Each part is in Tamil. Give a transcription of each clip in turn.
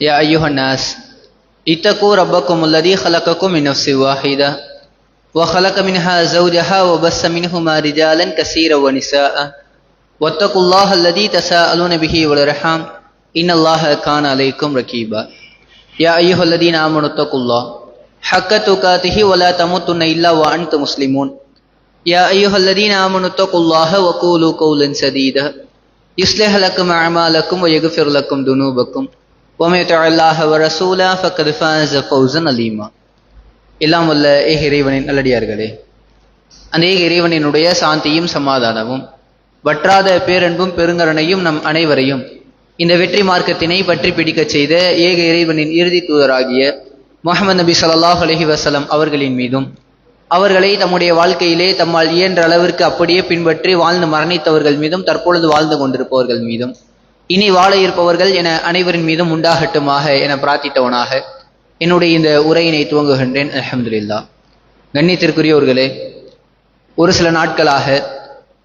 يا أيها الناس اتقوا ربكم الذي خلقكم من نفس واحدة وخلق منها زوجها وبث منهما رجالا كثيرا ونساء. واتقوا الله الذي تساءلون به والأرحام إن الله كان عليكم رقيبا يا أيها الذين آمنوا اتقوا الله حق تقاته ولا تموتن إلا وأنتم مسلمون. يا أيها الذين آمنوا اتقوا الله وقولوا قولا سديدا. يصلح لكم أعمالكم ويغفر لكم ذنوبكم. ومن يطع الله ورسوله فقد فاز فوزا عظيما எல்லாம் வல்ல ஏக இறைவனின் நல்லடியார்களே அந்த ஏக இறைவனினுடைய சாந்தியும் சமாதானமும் வற்றாத பேரன்பும் பெருங்கருணையும் நம் அனைவரையும் இந்த வெற்றி மார்க்கத்தினை பற்றி பிடிக்கச் செய்த ஏக இறைவனின் இறுதி தூதராகிய முகமது நபி ஸல்லல்லாஹு அலைஹி வஸல்லம் அவர்களின் மீதும் அவர்களை தம்முடைய வாழ்க்கையிலே தம்மால் இயன்ற அளவிற்கு அப்படியே பின்பற்றி வாழ்ந்து மரணித்தவர்கள் மீதும் தற்பொழுது வாழ்ந்து கொண்டிருப்பவர்கள் மீதும் இனி வாழ இருப்பவர்கள் என அனைவரின் மீதும் உண்டாகட்டுமாக என பிரார்த்தித்தவனாக என்னுடைய இந்த உரையினை துவங்குகின்றேன். அல்ஹம்துலில்லாஹ். கண்ணியத்திற்குரியவர்களே ஒரு சில நாட்களாக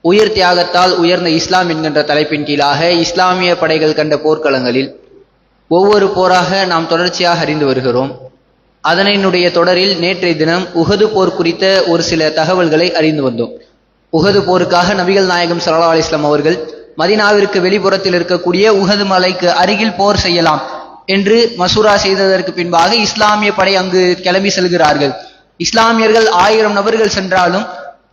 உயிர் தியாகத்தால் உயர்ந்த இஸ்லாம் என்கின்ற தலைப்பின் கீழாக இஸ்லாமிய படைகள் கண்ட போர்க்களங்களில் ஒவ்வொரு போராக நாம் தொடர்ச்சியாக அறிந்து வருகிறோம். அதனினுடைய தொடரில் நேற்றைய தினம் உகது போர் குறித்த ஒரு சில தகவல்களை அறிந்து வந்தோம். உகது போருக்காக நபிகள் நாயகம் சல்லா அலிஸ்லாம் அவர்கள் மதினாவிற்கு வெளிப்புறத்தில் இருக்கக்கூடிய உகது மலைக்கு அருகில் போர் செய்யலாம் என்று மசூரா செய்ததற்கு பின்பாக இஸ்லாமிய படை அங்கு கிளம்பி செல்கிறார்கள். இஸ்லாமியர்கள் ஆயிரம் நபர்கள் சென்றாலும்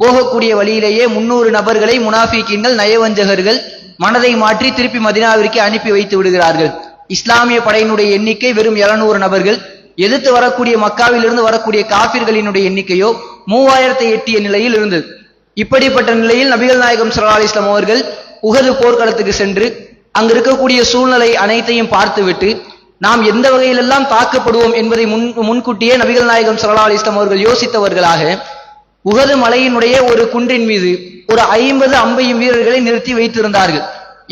போகக்கூடிய வழியிலேயே முன்னூறு நபர்களை முனாஃபிக்கீன்கள் நயவஞ்சகர்கள் மனதை மாற்றி திருப்பி மதினாவிற்கு அனுப்பி வைத்து விடுகிறார்கள். இஸ்லாமிய படையினுடைய எண்ணிக்கை வெறும் 700 நபர்கள். எதிர்த்து வரக்கூடிய மக்காவிலிருந்து வரக்கூடிய காபிர்களினுடைய எண்ணிக்கையோ மூவாயிரத்தை எட்டிய நிலையில் இருந்தது. இப்படிப்பட்ட நிலையில் நபிகள் நாயகம் ஸல்லல்லாஹு அலைஹி அவர்கள் உகது போர்க்களத்துக்கு சென்று அங்கு இருக்கக்கூடிய சூழ்நிலை அனைத்தையும் பார்த்துவிட்டு நாம் எந்த வகையிலெல்லாம் தாக்கப்படுவோம் என்பதை முன் முன்கூட்டியே நபிகள் நாயகம் ஸல்லல்லாஹு அலைஹி அவர்கள் யோசித்தவர்களாக உகது மலையினுடைய ஒரு குன்றின் மீது ஒரு ஐம்பது அம்பையும் வீரர்களை நிறுத்தி வைத்திருந்தார்கள்.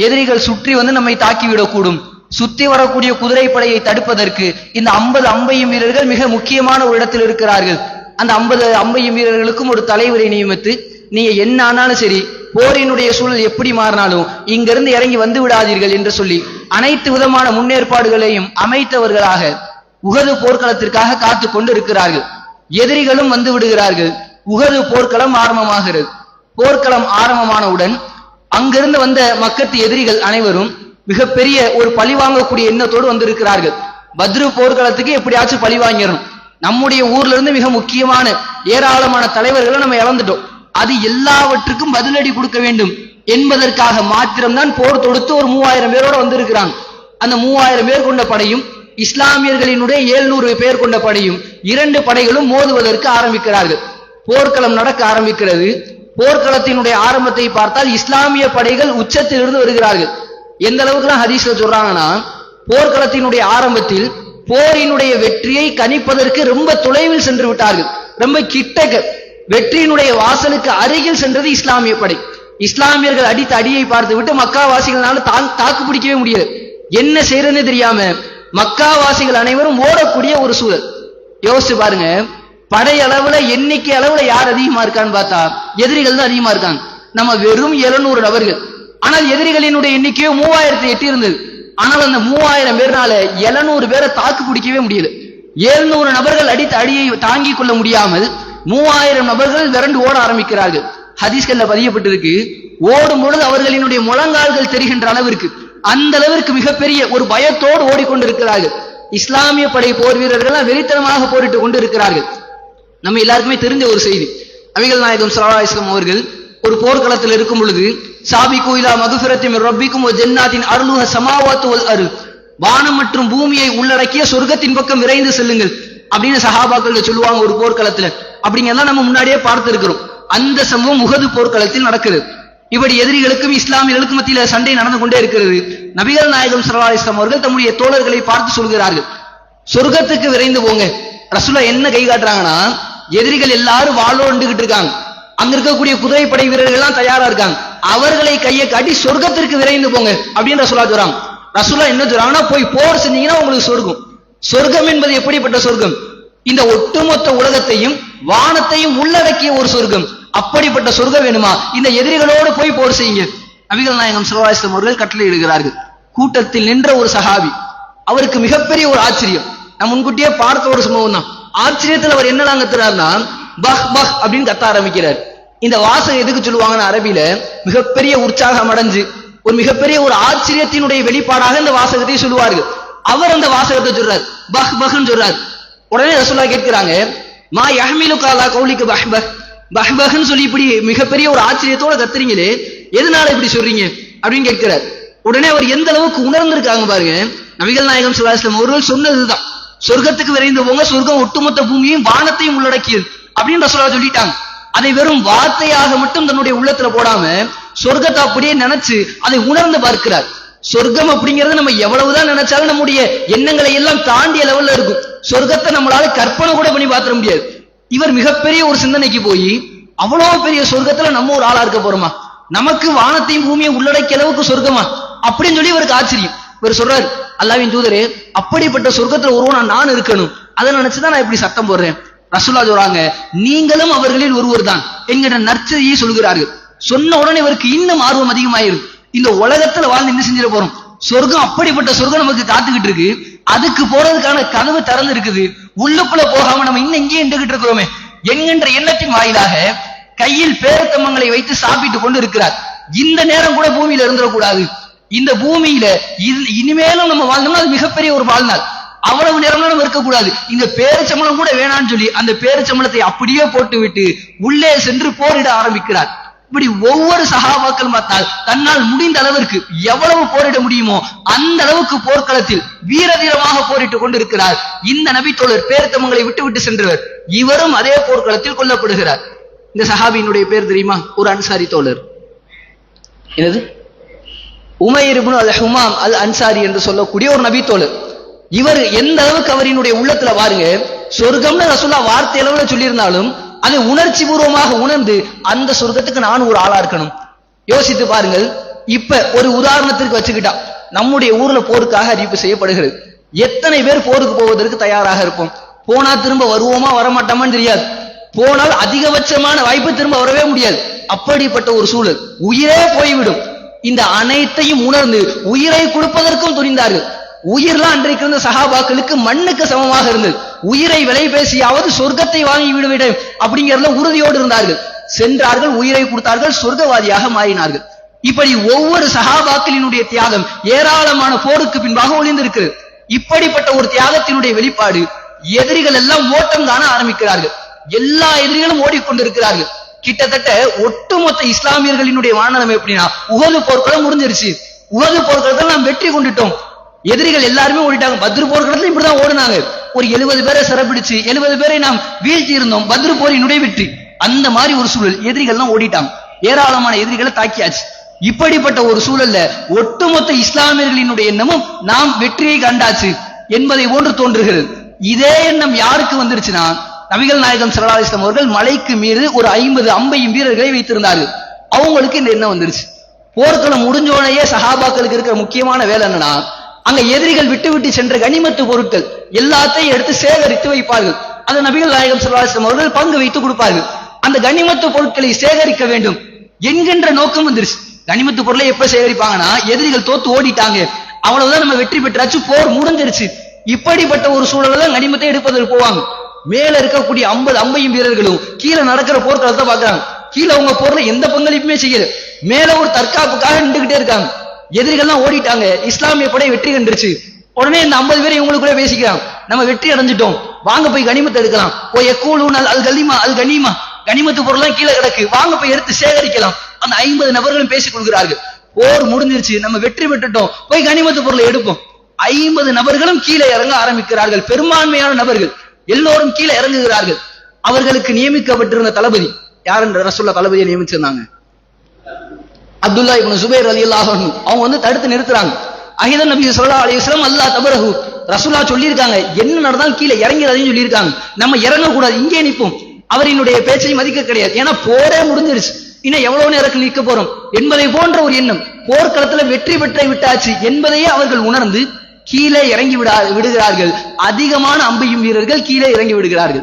எதிரிகள் சுற்றி வந்து நம்மை தாக்கிவிடக்கூடும். சுத்தி வரக்கூடிய குதிரைப்படையை தடுப்பதற்கு இந்த ஐம்பது அம்பையும் வீரர்கள் மிக முக்கியமான ஒரு இடத்தில் இருக்கிறார்கள். அந்த ஐம்பது அம்பையும் வீரர்களுக்கும் ஒரு தலைவரை நியமித்து நீங்க என்ன ஆனாலும் சரி போரினுடைய சூழல் எப்படி மாறினாலும் இங்கிருந்து இறங்கி வந்து விடாதீர்கள் என்று சொல்லி அனைத்து விதமான முன்னேற்பாடுகளையும் அமைத்தவர்களாக உகது போர்க்களத்திற்காக காத்து கொண்டு இருக்கிறார்கள் எதிரிகளும் வந்து விடுகிறார்கள். உகது போர்க்களம் ஆரம்பமாகிறது. போர்க்களம் ஆரம்பமானவுடன் அங்கிருந்து வந்த மக்கத்து எதிரிகள் அனைவரும் மிகப்பெரிய ஒரு பழி வாங்கக்கூடிய எண்ணத்தோடு வந்திருக்கிறார்கள். பத்ரு போர்க்களத்துக்கு எப்படியாச்சும் பழி வாங்கிடணும். நம்முடைய ஊர்ல இருந்து மிக முக்கியமான ஏராளமான தலைவர்களை நம்ம இழந்துட்டோம். அது எல்லாவற்றுக்கும் பதிலடி கொடுக்க வேண்டும். என்பதற்காக மாத்திரம்தான் போர் தொடுத்து ஒரு மூவாயிரம் பேரோட வந்திருக்கிறாங்க. அந்த மூவாயிரம் பேர் கொண்ட படையும் இஸ்லாமியர்களினுடைய ஏழ்நூறு பேர் கொண்ட படையும் இரண்டு படைகளும் மோதுவதற்கு ஆரம்பிக்கிறார்கள். போர்க்களம் நடக்க ஆரம்பிக்கிறது. போர்க்களத்தினுடைய ஆரம்பத்தை பார்த்தால் இஸ்லாமிய படைகள் உச்சத்தில் இருந்து வருகிறார்கள். எந்த அளவுக்குலாம் ஹதீஸ்ல சொல்றாங்கன்னா போர்க்களத்தினுடைய ஆரம்பத்தில் போரினுடைய வெற்றியை கணிப்பதற்கு ரொம்ப தொலைவில் சென்று விட்டார்கள். ரொம்ப கிட்டக்க வெற்றியினுடைய வாசலுக்கு அருகில் சென்றது இஸ்லாமிய படை. இஸ்லாமியர்கள் அடித்த அடியை பார்த்து விட்டு மக்காவாசிகளால தான் தாக்கு பிடிக்கவே முடியாது என்ன செய்யறதுன்னு தெரியாம மக்காவாசிகள் அனைவரும் ஓடக்கூடிய ஒரு சூழல். யோசிச்சு பாருங்க. படை அளவுல எண்ணிக்கை அளவுல யார் அதிகமா இருக்கான்னு பார்த்தா எதிரிகள் தான் அதிகமா இருக்காங்க. நம்ம வெறும் 700 நபர்கள். ஆனால் எதிரிகளினுடைய எண்ணிக்கையோ மூவாயிரத்தி எட்டு இருந்தது. ஆனால் அந்த மூவாயிரம் பேர்னால 700 பேரை தாக்கு பிடிக்கவே முடியல. 700 நபர்கள் அடித்த அடியை தாங்கிக் கொள்ள முடியாமல் மூவாயிரம் நபர்கள் விரண்டு ஓட ஆரம்பிக்கிறார்கள். ஹதீஸ்கல்ல பதியப்பட்டிருக்கு. ஓடும் பொழுது அவர்களினுடைய முழங்கால்கள் தெரிகின்ற அளவிற்கு அந்த அளவிற்கு மிகப்பெரிய ஒரு பயத்தோடு ஓடிக்கொண்டிருக்கிறார்கள். இஸ்லாமிய படை போர் வீரர்கள் வெறித்தனமாக போரிட்டுக் கொண்டிருக்கிறார்கள். நம்ம எல்லாருக்குமே தெரிஞ்ச ஒரு செய்தி. அவிகள் நாயகம் சலா இஸ்லாம் அவர்கள் ஒரு போர்க்களத்தில் இருக்கும் பொழுது சாபி கோயிலா மகுஃபிரத்தி ரப்பிக்கும் ஒரு ஜென்னாத்தின் அருளுக சமாவாத்து அருள். வானம் மற்றும் பூமியை உள்ளடக்கிய சொர்க்கத்தின் பக்கம் விரைந்து செல்லுங்கள். அப்படின்னு சஹாபாக்கள் சொல்லுவாங்க ஒரு போர்க்களத்துல. அப்படிங்கறதெல்லாம் நம்ம முன்னாடியே பார்த்திருக்கிறோம். அந்த சம்பவம் முகது போர்க்களத்தில் நடக்குது. இப்படி எதிரிகளுக்கும் இஸ்லாமியர்களுக்கும் மத்தியில சண்டை நடந்து கொண்டே இருக்கிறது. நபிகள் நாயகம் ஸல்லல்லாஹு இஸ்லாம் அவர்கள் தம்முடைய தோழர்களை பார்த்து சொல்கிறார்கள். சொர்க்கத்துக்கு விரைந்து போங்க. ரசுலா என்ன கை காட்டுறாங்கன்னா எதிரிகள் எல்லாரும் வாழோண்டுகிட்டு இருக்காங்க. அங்க இருக்கக்கூடிய குதிரைப்படை வீரர்கள் எல்லாம் தயாரா இருக்காங்க. அவர்களை கையை காட்டி சொர்க்கத்திற்கு விரைந்து போங்க அப்படின்னு ரசுலா சொல்றாங்க. ரசுலா என்ன சொல்றாங்கன்னா போய் போர் செஞ்சீங்கன்னா உங்களுக்கு சொர்க்கம். சொர்க்கம் என்பது எப்படிப்பட்ட சொர்க்கம்? இந்த ஒட்டுமொத்த உலகத்தையும் வானத்தையும் உள்ளடக்கிய ஒரு சொர்க்கம். அப்படிப்பட்ட சொர்க்கம் வேணுமா? இந்த எதிரிகளோடு போய் போர் செய்யுங்க. நபிகள் நாயகம் சிவராசிரம் அவர்கள் கட்டளை இடுகிறார்கள். கூட்டத்தில் நின்ற ஒரு சஹாபி அவருக்கு மிகப்பெரிய ஒரு ஆச்சரியம். நான் முன்கூட்டியே பார்த்த ஒரு சம்பவம் தான். ஆச்சரியத்தில் அவர் என்ன கத்துறாருன்னா பஹ் பஹ் அப்படின்னு கத்த ஆரம்பிக்கிறார். இந்த வாசகம் எதுக்கு சொல்லுவாங்கன்னு அரபியில மிகப்பெரிய உற்சாகம் அடைஞ்சு ஒரு மிகப்பெரிய ஒரு ஆச்சரியத்தினுடைய வெளிப்பாடாக இந்த வாசகத்தை சொல்லுவார்கள். அவர் அந்த வாசகத்தை சொல்றார். பஹ் பஹ்னு சொல்றார். உடனே ரசூலா கேட்கிறாங்க மா யஹ்மிலு காலா கௌலிக்கு பஹ் பஹ். பஹ் பஹ்னு சொல்லி இப்படி மிகப்பெரிய ஒரு ஆச்சரியத்தோட கத்துறீங்களே எதனால இப்படி சொல்றீங்க? அப்படின்னு கேட்கிறார். உடனே அவர் எந்த அளவுக்கு உணர்ந்திருக்காங்க பாருங்க நபிகள் நாயகம் சுல்லாஸ்லம் அவர்கள் சொன்னதுதான். சொர்க்கத்துக்கு விரைந்து போங்க சொர்க்கம் ஒட்டுமொத்த பூமியும் வானத்தையும் உள்ளடக்கியது அப்படின்னு ரசூலா சொல்லிட்டாங்க. அதை வெறும் வார்த்தையாக மட்டும் தன்னுடைய உள்ளத்துல போடாம சொர்க்கத்தை அப்படியே நினைச்சு அதை உணர்ந்து பார்க்கிறார். சொர்க்கம் அப்படிங்கறது நம்ம எவ்வளவுதான் நினைச்சாலும் நம்முடைய எண்ணங்களை எல்லாம் தாண்டிய லெவல்ல இருக்கும். சொர்க்கத்தை நம்மளால கற்பனை கூட பண்ணி பார்த்துட முடியாது. இவர் மிகப்பெரிய ஒரு சிந்தனைக்கு போய் அவ்வளவு பெரிய சொர்க்கத்துல நம்ம ஒரு ஆளா இருக்க போறோமா? நமக்கு வானத்தையும் பூமியை உள்ளடக்கிய அளவுக்கு சொர்க்கமா? அப்படின்னு சொல்லி இவருக்கு ஆச்சரியம். இவர் சொல்றாரு அல்லாவின் தூதரே அப்படிப்பட்ட சொர்க்கத்துல ஒருவனா நான் இருக்கணும். அதை நினைச்சுதான் நான் இப்படி சத்தம் போடுறேன். ரசூல்லா சொல்றாங்க நீங்களும் அவர்களில் ஒருவர் தான் என்கிற நற்செய்தியை சொல்கிறார்கள். சொன்ன உடனே இவருக்கு இன்னும் ஆர்வம் அதிகமாயிருக்கு இந்த உலகத்துல வாழ்ந்து என்ன செஞ்சிட போறோம்? சொர்க்கம் அப்படிப்பட்ட சொர்க்கம் நமக்கு காத்துக்கிட்டு இருக்கு. அதுக்கு போறதுக்கான கதவு திறந்து இருக்குது. உள்ளுக்குள்ள போகாம நம்ம இன்னும் இங்கேயே நின்றுகிட்டு இருக்கிறோமே. என்கின்ற எண்ணத்தின் வாயிலாக கையில் பேரத்தம்மங்களை வைத்து சாப்பிட்டு கொண்டு இருக்கிறார். இந்த நேரம் கூட பூமியில இருந்துடக்கூடாது. இந்த பூமியில இது இனிமேலும் நம்ம வாழ்ந்தோம்னா அது மிகப்பெரிய ஒரு வாழ்நாள். அவ்வளவு நேரம்லாம் நம்ம இருக்கக்கூடாது. இந்த பேரச்சம்பளம் கூட வேணாம்னு சொல்லி அந்த பேரச்சம்பளத்தை அப்படியே போட்டு விட்டு உள்ளே சென்று போரிட ஆரம்பிக்கிறார். இப்படி ஒவ்வொரு சகாபாக்கள் பார்த்தால் தன்னால் முடிந்த அளவிற்கு எவ்வளவு போரிட முடியுமோ அந்த அளவுக்கு போர்க்களத்தில் வீர வீரமாக போரிட்டுக் கொண்டிருக்கிறார். இந்த நபித்தோழர் பேரத்தமங்களை விட்டு விட்டு சென்றவர். இவரும் அதே போர்க்களத்தில் கொல்லப்படுகிறார். இந்த சஹாபியினுடைய பேர் தெரியுமா? ஒரு அன்சாரி தோழர். என்னது? உமைர் இப்னு அல் ஹுமாம் அல் அன்சாரி என்று சொல்லக்கூடிய ஒரு நபி தோழர். இவர் எந்த அளவுக்கு அவரினுடைய உள்ளத்துல பாருங்க சொர்க்கம்னு ரசுல்லா வார்த்தை அளவுல சொல்லியிருந்தாலும் அதை உணர்ச்சி பூர்வமாக உணர்ந்து அந்த சொர்க்கத்துக்கு நானும் ஒரு ஆளா இருக்கணும். யோசித்து பாருங்கள். இப்ப ஒரு உதாரணத்திற்கு வச்சுக்கிட்டா நம்முடைய ஊர்ல போருக்காக அறிவிப்பு செய்யப்படுகிறது. எத்தனை பேர் போருக்கு போவதற்கு தயாராக இருப்போம்? போனா திரும்ப வருவோமா வரமாட்டோமான்னு தெரியாது. போனால் அதிகபட்சமான வாய்ப்பு திரும்ப வரவே முடியாது. அப்படிப்பட்ட ஒரு சூழல். உயிரே போய்விடும். இந்த அனைத்தையும் உணர்ந்து உயிரை கொடுப்பதற்கும் துணிந்தார்கள். உயிர்லாம் அன்றைக்கு இருந்த சகாபாக்களுக்கு மண்ணுக்கு சமமாக இருந்தது. உயிரை விலை பேசியாவது சொர்க்கத்தை வாங்கி விடுவிடும் அப்படிங்கறதுல உறுதியோடு இருந்தார்கள். சென்றார்கள் உயிரை கொடுத்தார்கள் சொர்க்கவாதியாக மாறினார்கள். இப்படி ஒவ்வொரு சகாபாக்களினுடைய தியாகம் ஏராளமான போருக்கு பின்பாக ஒளிந்திருக்கிறது. இப்படிப்பட்ட ஒரு தியாகத்தினுடைய வெளிப்பாடு எதிரிகள் எல்லாம் ஓட்டம் காண ஆரம்பிக்கிறார்கள். எல்லா எதிரிகளும் ஓடிக்கொண்டிருக்கிறார்கள். கிட்டத்தட்ட ஒட்டுமொத்த இஸ்லாமியர்களினுடைய வானலம் எப்படின்னா உகது போர்க்களம் முடிஞ்சிருச்சு. உகது போர்க்களத்தில் நாம் வெற்றி கொண்டுட்டோம். எதிரிகள் எல்லாருமே ஓடிட்டாங்க. பத்ரு போர்க்களத்துல இப்படிதான் ஓடினாங்க. ஒரு எழுபது பேரை சிறப்பிடிச்சு எழுபது பேரை நாம் வீழ்த்தி இருந்தோம் பத்ரு போரினுடைய வெற்றி அந்த மாதிரி ஒரு சூழல் எதிரிகள்லாம் ஓடிட்டாங்க. ஏராளமான எதிரிகளை தாக்கியாச்சு. இப்படிப்பட்ட ஒரு சூழல்ல ஒட்டுமொத்த இஸ்லாமியர்களினுடைய எண்ணமும் நாம் வெற்றியை கண்டாச்சு என்பதை போன்று தோன்றுகிறது. இதே எண்ணம் யாருக்கு வந்துருச்சுன்னா நபிகள் நாயகம் சல்லா இஸ்லாம் அவர்கள் மலைக்கு மீது ஒரு ஐம்பது அம்பையும் வீரர்களை வைத்திருந்தார்கள். அவங்களுக்கு இந்த எண்ணம் வந்துருச்சு. போர்க்களம் முடிஞ்சோடனே சஹாபாக்களுக்கு இருக்கிற முக்கியமான வேலை என்னன்னா அங்க எதிரிகள் விட்டு விட்டு சென்ற கனிமத்து பொருட்கள் எல்லாத்தையும் எடுத்து சேகரித்து வைப்பார்கள். அந்த நபிகள் நாயகம் சல்லா அவர்கள் பங்கு வைத்து கொடுப்பார்கள். அந்த கனிமத்து பொருட்களை சேகரிக்க வேண்டும் என்கின்ற நோக்கம் வந்துருச்சு. கனிமத்து பொருளை எப்ப சேகரிப்பாங்கன்னா எதிரிகள் தோத்து ஓடிட்டாங்க. அவ்வளவுதான் நம்ம வெற்றி பெற்றாச்சு போர் முடிஞ்சிருச்சு. இப்படிப்பட்ட ஒரு சூழல்ல தான் கனிமத்தை எடுப்பதற்கு போவாங்க. மேல இருக்கக்கூடிய ஐம்பது அம்பையும் வீரர்களும் கீழே நடக்கிற போர்க்களத்தை பாக்குறாங்க கீழே உங்க போர்ல எந்த பங்களிப்புமே செய்யல. மேல ஒரு தற்காப்புக்காக நின்றுகிட்டே இருக்காங்க. எதிரிகள்லாம் ஓடிட்டாங்க. இஸ்லாமிய படை வெற்றி கண்டுருச்சு. உடனே இந்த ஐம்பது பேரை இவங்களுக்குள்ளே பேசிக்கிறாங்க. நம்ம வெற்றி அடைஞ்சிட்டோம். வாங்க போய் கனிமத்தை எடுக்கலாம். ஓ எக்கூலூன் அல் கலிமா அல் கனிமா. கனிமத்து பொருள்லாம் கீழே கிடக்கு. வாங்க போய் எடுத்து சேகரிக்கலாம். அந்த ஐம்பது நபர்களும் பேசிக் கொள்கிறார்கள். போர் முடிஞ்சிருச்சு. நம்ம வெற்றி பெற்றுட்டோம். போய் கனிமத்து பொருளை எடுப்போம். ஐம்பது நபர்களும் கீழே இறங்க ஆரம்பிக்கிறார்கள். பெரும்பான்மையான நபர்கள் எல்லோரும் கீழே இறங்குகிறார்கள். அவர்களுக்கு நியமிக்கப்பட்டிருந்த தளபதி. யார் என்ற ரசுல்லா தளபதியை நியமிச்சிருந்தாங்க? அப்துல்லா இப்னு சுபேர் அலி அவங்க வந்து தடுத்து நிறுத்துறாங்க. அஹிதன் நபி சொல்லா அலிஸ்லாம் அல்லா தபரஹு. சொல்லியிருக்காங்க என்ன நடந்தாலும் கீழே இறங்கிறாதையும் சொல்லியிருக்காங்க. நம்ம இறங்கக்கூடாது இங்கே நிற்போம். அவரினுடைய பேச்சை மதிக்க கிடையாது. ஏன்னா போரே முடிஞ்சிருச்சு. இன்னும் எவ்வளவு நேரத்தில் நிற்க போறோம்? என்பதை போன்ற ஒரு எண்ணம். போர்க்களத்துல வெற்றி பெற்றை விட்டாச்சு என்பதையே அவர்கள் உணர்ந்து கீழே இறங்கி விடா விடுகிறார்கள். அதிகமான அம்பையும் வீரர்கள் கீழே இறங்கி விடுகிறார்கள்.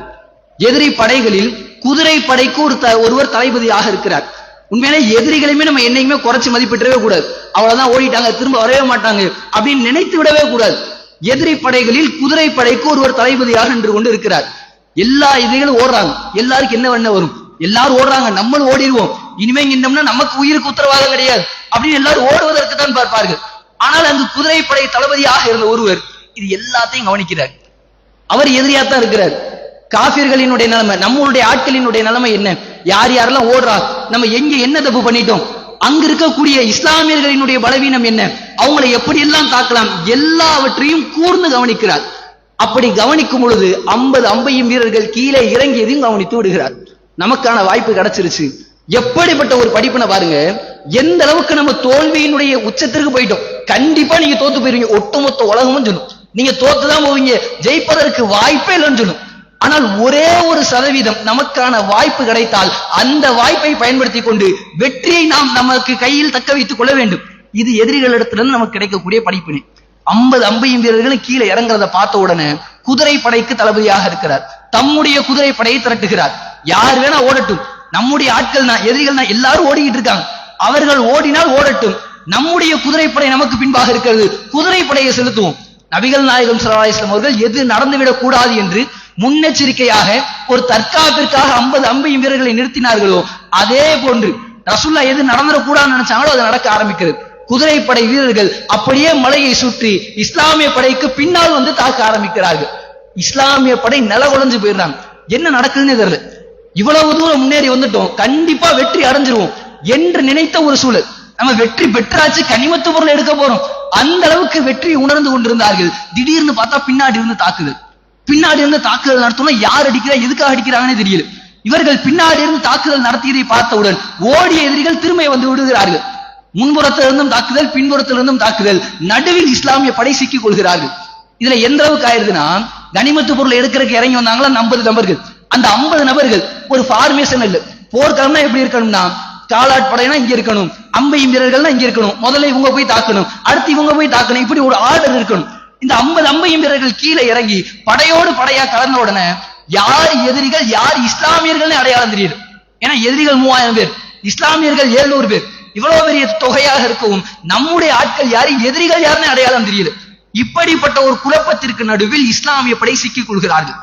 எதிரி படைகளில் குதிரை படைக்கு ஒரு த- ஒருவர் தளபதியாக இருக்கிறார். உண்மையிலே எதிரிகளையுமே நம்ம என்னைக்குமே குறைச்சி மதிப்பிடவே கூடாது. அவ்வளவுதான் ஓடிட்டாங்க திரும்ப வரவே மாட்டாங்க அப்படின்னு நினைத்து விடவே கூடாது. எதிரி படைகளில் குதிரை படைக்கு ஒருவர் தளபதியாக நின்று கொண்டு இருக்கிறார். எல்லா எதிரிகளும் ஓடுறாங்க. எல்லாருக்கும் என்ன வண்ண வரும்? எல்லாரும் ஓடுறாங்க. நம்மளும் ஓடிடுவோம். இனிமே இன்னும்னா நமக்கு உயிருக்கு உத்தரவாதம் கிடையாது. அப்படின்னு எல்லாரும் ஓடுவதற்கு தான் பார்ப்பார்கள். ஆனால் அந்த குதிரைப்படை தளபதியாக இருந்த ஒருவர் இது எல்லாத்தையும் கவனிக்கிறார். அவர் எதிரியாத்தான் இருக்கிறார். காபிர்களினுடைய நிலைமை நம்மளுடைய ஆட்களினுடைய நிலைமை என்ன? யார் யாரெல்லாம் ஓடுறா நம்ம எங்க என்ன தப்பு பண்ணிட்டோம்? அங்க இருக்கக்கூடிய இஸ்லாமியர்களினுடைய பலவீனம் என்ன? அவங்களை எப்படி எல்லாம் தாக்கலாம்? எல்லாவற்றையும் கூர்ந்து கவனிக்கிறார். அப்படி கவனிக்கும் பொழுது ஐம்பது அம்பையும் வீரர்கள் கீழே இறங்கியதையும் கவனித்து விடுகிறார். நமக்கான வாய்ப்பு கிடைச்சிருச்சு. எப்படிப்பட்ட ஒரு படிப்பினை பாருங்க. எந்த அளவுக்கு நம்ம தோல்வியினுடைய உச்சத்திற்கு போயிட்டோம். கண்டிப்பா நீங்க தோத்து போயிருவீங்க. ஒட்டுமொத்த உலகமும் சொல்லும். நீங்க தோத்துதான் போவீங்க. ஜெயிப்பதற்கு வாய்ப்பே இல்லைன்னு சொல்லும். ஆனால் ஒரே ஒரு சதவீதம் நமக்கான வாய்ப்பு கிடைத்தால் அந்த வாய்ப்பை பயன்படுத்தி கொண்டு வெற்றியை நாம் நமக்கு கையில் தக்க வைத்துக் கொள்ள வேண்டும். இது எதிரிகளிடத்திலிருந்து நமக்கு கிடைக்கக்கூடிய படிப்பினை. ஐம்பது அம்பையும் வீரர்களும் கீழே இறங்குறத பார்த்த உடனே குதிரை படைக்கு தளபதியாக இருக்கிறார். தம்முடைய குதிரை படையை திரட்டுகிறார். யார் வேணா ஓடட்டும். நம்முடைய ஆட்கள் தான் எதிரிகள் தான் எல்லாரும் ஓடிக்கிட்டு இருக்காங்க. அவர்கள் ஓடினால் ஓடட்டும். நம்முடைய குதிரைப்படை நமக்கு பின்பாக இருக்கிறது. குதிரைப்படையை செலுத்துவோம். நபிகள் நாயகம் ஸல்லல்லாஹு அவர்கள் எது நடந்துவிடக் கூடாது என்று முன்னெச்சரிக்கையாக ஒரு தற்காப்பிற்காக ஐம்பது அம்பையும் வீரர்களை நிறுத்தினார்களோ அதே போன்று ரசுல்லா எது நடந்துடக்கூடாதுன்னு நினைச்சாங்களோ அது நடக்க ஆரம்பிக்கிறது. குதிரைப்படை வீரர்கள் அப்படியே மலையை சுற்றி இஸ்லாமிய படைக்கு பின்னால் வந்து தாக்க ஆரம்பிக்கிறார்கள். இஸ்லாமிய படை நிலகுலைஞ்சு போயிடுறாங்க. என்ன நடக்குதுன்னு தெரியல. இவ்வளவு தூரம் முன்னேறி வந்துட்டோம். கண்டிப்பா வெற்றி அடைஞ்சிருவோம் என்று நினைத்த ஒரு சூழல். நம்ம வெற்றி பெற்றாச்சு கனிமத்து பொருள் எடுக்க போறோம். அந்த அளவுக்கு வெற்றி உணர்ந்து கொண்டிருந்தார்கள். திடீர்னு பார்த்தா பின்னாடி இருந்து தாக்குதல். பின்னாடி இருந்து தாக்குதல் நடத்தணும் யார் அடிக்கிறா எதுக்காக அடிக்கிறாங்கன்னு தெரியல. இவர்கள் பின்னாடி இருந்து தாக்குதல் நடத்தியதை பார்த்தவுடன் ஓடிய எதிரிகள் திரும்ப வந்து விடுகிறார்கள். முன்புறத்திலிருந்தும் தாக்குதல் பின்புறத்திலிருந்தும் தாக்குதல். நடுவில் இஸ்லாமிய படை சிக்கிக் கொள்கிறார்கள். இதுல எந்த அளவுக்கு ஆயிருதுன்னா கனிமத்து பொருள் எடுக்கிறதுக்கு இறங்கி வந்தாங்களா ஐம்பது நபர்கள். அந்த ஐம்பது நபர்கள் ஒரு ஃபார்மேஷன் இல்ல. போர்க்களம்னா எப்படி இருக்கணும்னா காலாட் படைனா இங்க இருக்கணும் அம்பையும் வீரர்கள்னா இங்க இருக்கணும். முதல்ல இவங்க போய் தாக்கணும் அடுத்து இவங்க போய் தாக்கணும். இப்படி ஒரு ஆர்டர் இருக்கணும். இந்த ஐம்பது அம்பையும் வீரர்கள் கீழே இறங்கி படையோடு படையா கலந்த உடனே யார் எதிரிகள் யார் இஸ்லாமியர்கள்னு அடையாளம் தெரியுது. ஏன்னா எதிரிகள் மூவாயிரம் பேர் இஸ்லாமியர்கள் எழுநூறு பேர். இவ்வளவு பெரிய தொகையாக இருக்கவும் நம்முடைய ஆட்கள் யாரு எதிரிகள் யாருன்னு அடையாளம் தெரியுது. இப்படிப்பட்ட ஒரு குழப்பத்திற்கு நடுவில் இஸ்லாமிய படை சிக்கிக் கொள்கிறார்கள்.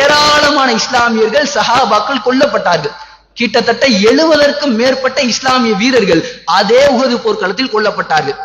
ஏராளமான இஸ்லாமியர்கள் சஹாபாக்கள் கொல்லப்பட்டார்கள். கிட்டத்தட்ட எழுபதற்கும் மேற்பட்ட இஸ்லாமிய வீரர்கள் அதே உகது போர்க்களத்தில் கொல்லப்பட்டார்கள்.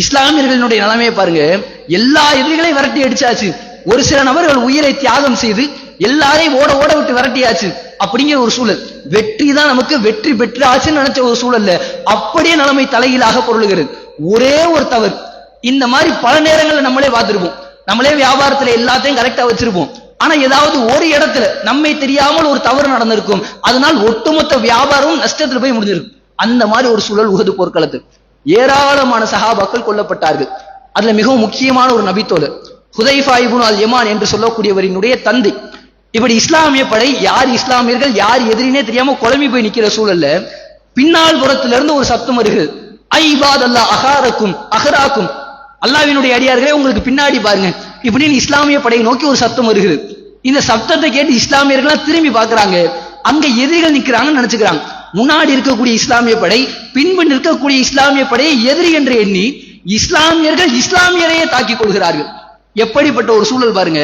இஸ்லாமியர்களுடைய நிலைமையை பாருங்க. எல்லா எதிரிகளையும் விரட்டி அடிச்சாச்சு. ஒரு சில நபர்கள் உயிரை தியாகம் செய்து எல்லாரையும் ஓட ஓட விட்டு விரட்டியாச்சு. அப்படிங்கிற ஒரு சூழல். வெற்றி தான் நமக்கு வெற்றி பெற்றாச்சுன்னு நினைச்ச ஒரு சூழல்ல அப்படியே நிலைமை தலைகீழாக பொருளுகிறது. ஒரே ஒரு தவறு. இந்த மாதிரி பல நேரங்களில் நம்மளே பார்த்துருப்போம். நம்மளே வியாபாரத்துல எல்லாத்தையும் கரெக்டா வச்சிருப்போம். ஆனா ஏதாவது ஒரு இடத்துல நம்மை தெரியாமல் ஒரு தவறு நடந்திருக்கும். அதனால் ஒட்டுமொத்த வியாபாரமும் நஷ்டத்துல போய் முடிஞ்சிருக்கும். அந்த மாதிரி ஒரு சூழல் உகது போர்க்களத்து. ஏராளமான சஹாபாக்கள் கொல்லப்பட்டார்கள். அதுல மிகவும் முக்கியமான ஒரு நபித்தோழர் ஹுதைஃபா இபுன் அல் யமான் என்று சொல்லக்கூடியவரினுடைய தந்தை. இப்படி இஸ்லாமிய படை யார் இஸ்லாமியர்கள் யார் எதிரினே தெரியாம குழம்பி போய் நிக்கிற சூழல்ல பின்னால் புறத்துல இருந்து ஒரு சத்தம் வருகிறது. ஐபாத் அல்லா அகாரக்கும் அகராக்கும் அல்லாவினுடைய அடியார்களே உங்களுக்கு பின்னாடி பாருங்க. இப்படின்னு இஸ்லாமிய படையை நோக்கி ஒரு சத்தம் வருகிறது. இந்த சத்தத்தை கேட்டு இஸ்லாமியர்கள் திரும்பி பாக்குறாங்க அங்க எதிரிகள் நிக்கிறாங்கன்னு நினைச்சுக்கிறாங்க. முன்னாடி இருக்கக்கூடிய இஸ்லாமிய படை பின்பு நிற்கக்கூடிய இஸ்லாமிய படையை எதிரி என்று எண்ணி இஸ்லாமியர்கள் இஸ்லாமியரையே தாக்கிக் கொள்கிறார்கள். எப்படிப்பட்ட ஒரு சூழல் பாருங்க.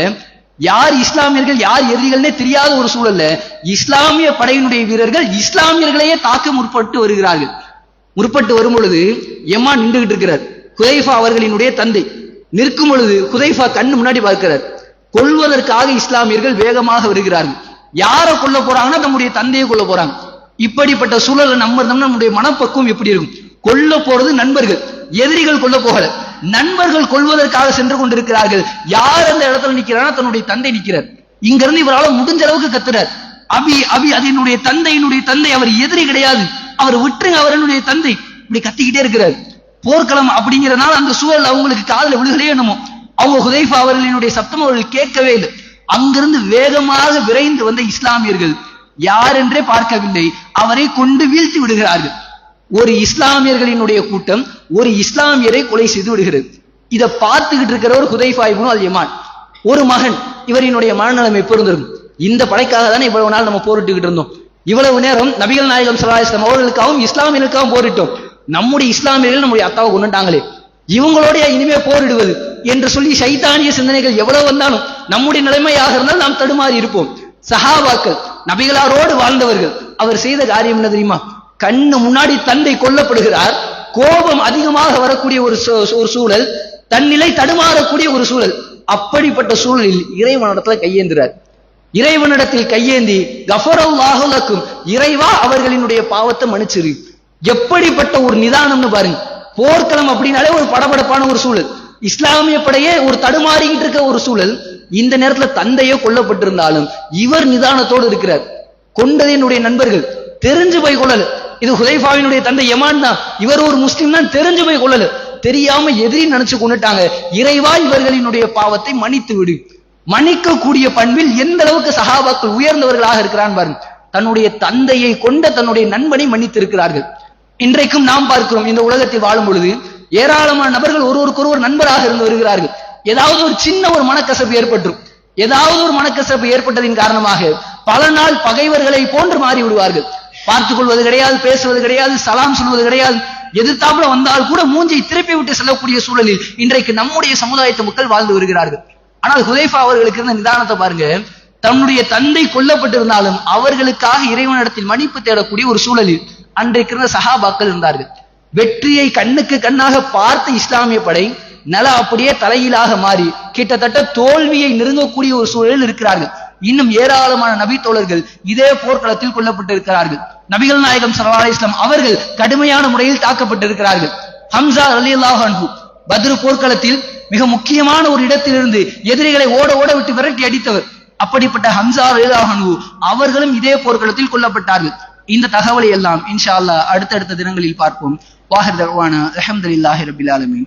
யார் இஸ்லாமியர்கள் யார் எதிரிகள்னே தெரியாத ஒரு சூழல்ல இஸ்லாமிய படையினுடைய வீரர்கள் இஸ்லாமியர்களையே தாக்க முற்பட்டு வருகிறார்கள். முற்பட்டு வரும் பொழுது எம்மா நின்றுகிட்டு இருக்கிறார். குதைஃபா அவர்களினுடைய தந்தை. நிற்கும் பொழுது குதைஃபா கண்ணு முன்னாடி பார்க்கிறார். கொல்வதற்காக இஸ்லாமியர்கள் வேகமாக வருகிறார்கள். யாரை கொல்ல போறாங்கன்னா நம்முடைய தந்தையை கொல்ல போறாங்க. இப்படிப்பட்ட சூழலை நம்ம இருந்தோம்னா நம்முடைய மனப்பக்குவம் எப்படி இருக்கும்? கொல்ல போறது நண்பர்கள். எதிரிகள் கொல்ல போகல. நண்பர்கள் கொள்வதற்காக சென்று கொண்டிருக்கிறார்கள். யார் அந்த இடத்துல நிக்கிறாரோ தன்னுடைய தந்தை நிக்கிறார். இங்க இருந்து இவரால முடிஞ்ச அளவுக்கு கத்துறார். அபி அபி அது என்னுடைய தந்தை என்னுடைய தந்தை. அவர் எதிரி கிடையாது. அவர் விட்டுருங்க அவர் என்னுடைய தந்தை. இப்படி கத்திக்கிட்டே இருக்கிறார். போர்க்களம் அப்படிங்கறதுனால அந்த சூழல் அவங்களுக்கு காதல விழுகலையே என்னமோ. அவங்க ஹுதைஃபா அவர்களினுடைய சத்தம் அவர்கள் கேட்கவே இல்லை. அங்கிருந்து வேகமாக விரைந்து வந்த இஸ்லாமியர்கள் யார் என்றே பார்க்கவில்லை. அவரை கொண்டு வீழ்த்தி விடுகிறார்கள். ஒரு இஸ்லாமியர்களினுடைய கூட்டம் ஒரு இஸ்லாமியரை கொலை செய்து விடுகிறது. இதை பார்த்துக்கிட்டு இருக்கிறவர் ஒரு இப்னு அது யமான். ஒரு மகன் இவரினுடைய மனநிலைமை பொருந்திருக்கும் இந்த படைக்காக தானே இவ்வளவு நாள் நம்ம போரிட்டுக்கிட்டு இருந்தோம். இவ்வளவு நேரம் நபிகள் நாயகம் ஸல்லல்லாஹு அவர்களுக்காகவும் இஸ்லாமியர்களுக்காகவும் போரிட்டோம். நம்முடைய இஸ்லாமியர்கள் நம்முடைய அத்தாவை கொண்டுட்டாங்களே இவங்களோடைய இனிமே போரிடுவது என்று சொல்லி சைத்தானிய சிந்தனைகள் எவ்வளவு வந்தாலும் நம்முடைய நிலைமையாக இருந்தால் நாம் தடுமாறி இருப்போம். சஹாபாக்கள் நபிகளாரோடு வாழ்ந்தவர்கள் அவர் செய்த காரியம் என்ன தெரியுமா? கண்ணு முன்னாடி தந்தை கொல்லப்படுகிறார் கோபம் அதிகமாக வரக்கூடிய ஒரு சூ- ஒரு சூழல் தன்னிலை தடுமாறக்கூடிய ஒரு சூழல். அப்படிப்பட்ட சூழலில் இறைவனிடத்துல கையேந்திறார். இறைவனிடத்தில் கையேந்தி கஃபரல்லாஹு இறைவா அவர்களினுடைய பாவத்தை மன்னிச்சிரு. எப்படிப்பட்ட ஒரு நிதானம்னு பாருங்க. போர்க்களம் அப்படின்னாலே ஒரு படபடப்பான ஒரு சூழல். இஸ்லாமிய படையே ஒரு தடுமாறிக்கிட்டு இருக்க ஒரு சூழல். இந்த நேரத்துல தந்தையோ கொல்லப்பட்டிருந்தாலும் இவர் நிதானத்தோடு இருக்கிறார். கொண்டது என்னுடைய நண்பர்கள். தெரிஞ்சு போய் கொள்ளல. இது ஹுதைஃபாவினுடைய தந்தை யமான் தான். இவர் ஒரு முஸ்லிம் தான் தெரிஞ்சு போய் கொள்ளல. தெரியாம எதிரி நினைச்சு கொண்டுட்டாங்க. இறைவா இவர்களினுடைய பாவத்தை மன்னித்து விடு. மன்னிக்கக்கூடிய பண்பில் எந்த அளவுக்கு சகாபாக்கள் உயர்ந்தவர்களாக இருக்கிறான் பாருங்க. தன்னுடைய தந்தையை கொண்ட தன்னுடைய நண்பனை மன்னித்து இருக்கிறார்கள் இன்றைக்கும் நாம் பார்க்கிறோம் இந்த உலகத்தில் வாழும் பொழுது ஏராளமான நபர்கள் ஒருவருக்கொருவர் நண்பராக இருந்து வருகிறார்கள். ஏதாவது ஒரு சின்ன ஒரு மனக்கசப்பு ஏற்பட்டுரும். ஏதாவது ஒரு மனக்கசப்பு ஏற்பட்டதின் காரணமாக பல நாள் பகைவர்களை போன்று மாறி விடுவார்கள். பார்த்துக் கொள்வது கிடையாது பேசுவது கிடையாது சலாம் சொல்வது கிடையாது. எதிர்த்தாப்புல வந்தால் கூட மூஞ்சை திருப்பி விட்டு செல்லக்கூடிய சூழலில் இன்றைக்கு நம்முடைய சமுதாயத்து மக்கள் வாழ்ந்து வருகிறார்கள். ஆனால் ஹுதைஃபா அவர்களுக்கு இருந்த நிதானத்தை பாருங்க. தன்னுடைய தந்தை கொல்லப்பட்டிருந்தாலும் அவர்களுக்காக இறைவனிடத்தில் மன்னிப்பு தேடக்கூடிய ஒரு சூழலில் அன்றைக்கு இருந்த சஹாபாக்கள் இருந்தார்கள். வெற்றியை கண்ணுக்கு கண்ணாக பார்த்த இஸ்லாமிய படை நில அப்படியே தலையிலாக மாறி கிட்டத்தட்ட தோல்வியை நெருங்கக்கூடிய ஒரு சூழலில் இருக்கிறார்கள். இன்னும் ஏராளமான நபி தோழர்கள் இதே போர்க்களத்தில் கொல்லப்பட்டிருக்கிறார்கள். நபிகள் நாயகம் ஸல்லல்லாஹு இஸ்லாம் அவர்கள் கடுமையான முறையில் தாக்கப்பட்டிருக்கிறார்கள். ஹம்சா அலி அன்ஹு பத்ரு போர்க்களத்தில் மிக முக்கியமான ஒரு இடத்திலிருந்து எதிரிகளை ஓட ஓட விட்டு விரட்டி அடித்தவர். அப்படிப்பட்ட ஹம்சா ரலியல்லாஹு அவர்களும் இதே போர்க்களத்தில் கொல்லப்பட்டார்கள். இந்த தகவலை எல்லாம் இன்ஷா அல்லாஹ் அடுத்தடுத்த தினங்களில் பார்ப்போம். வாஹிர் தர்வானா அல்ஹம்துலில்லாஹி ரபில் ஆலமின்.